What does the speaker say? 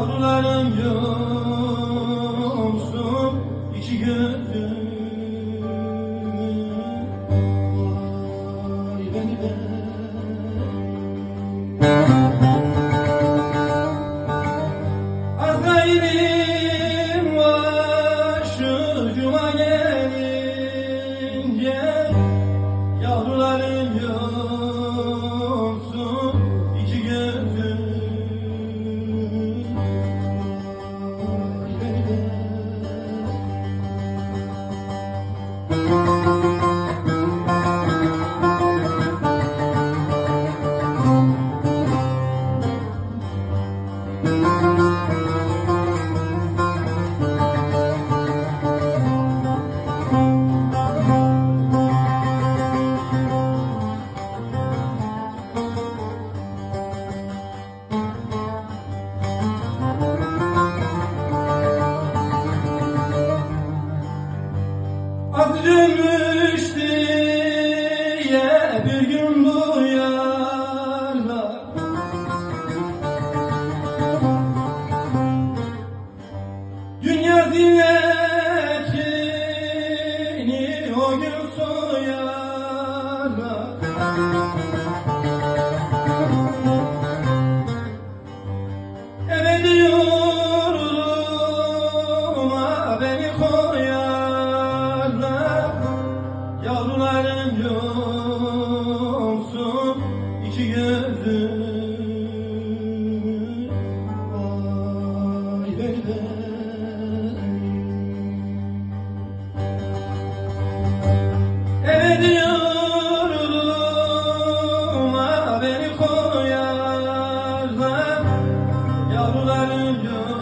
yavrularım yoksun iki gözüm Vay beni ben bilgi Hallelujah.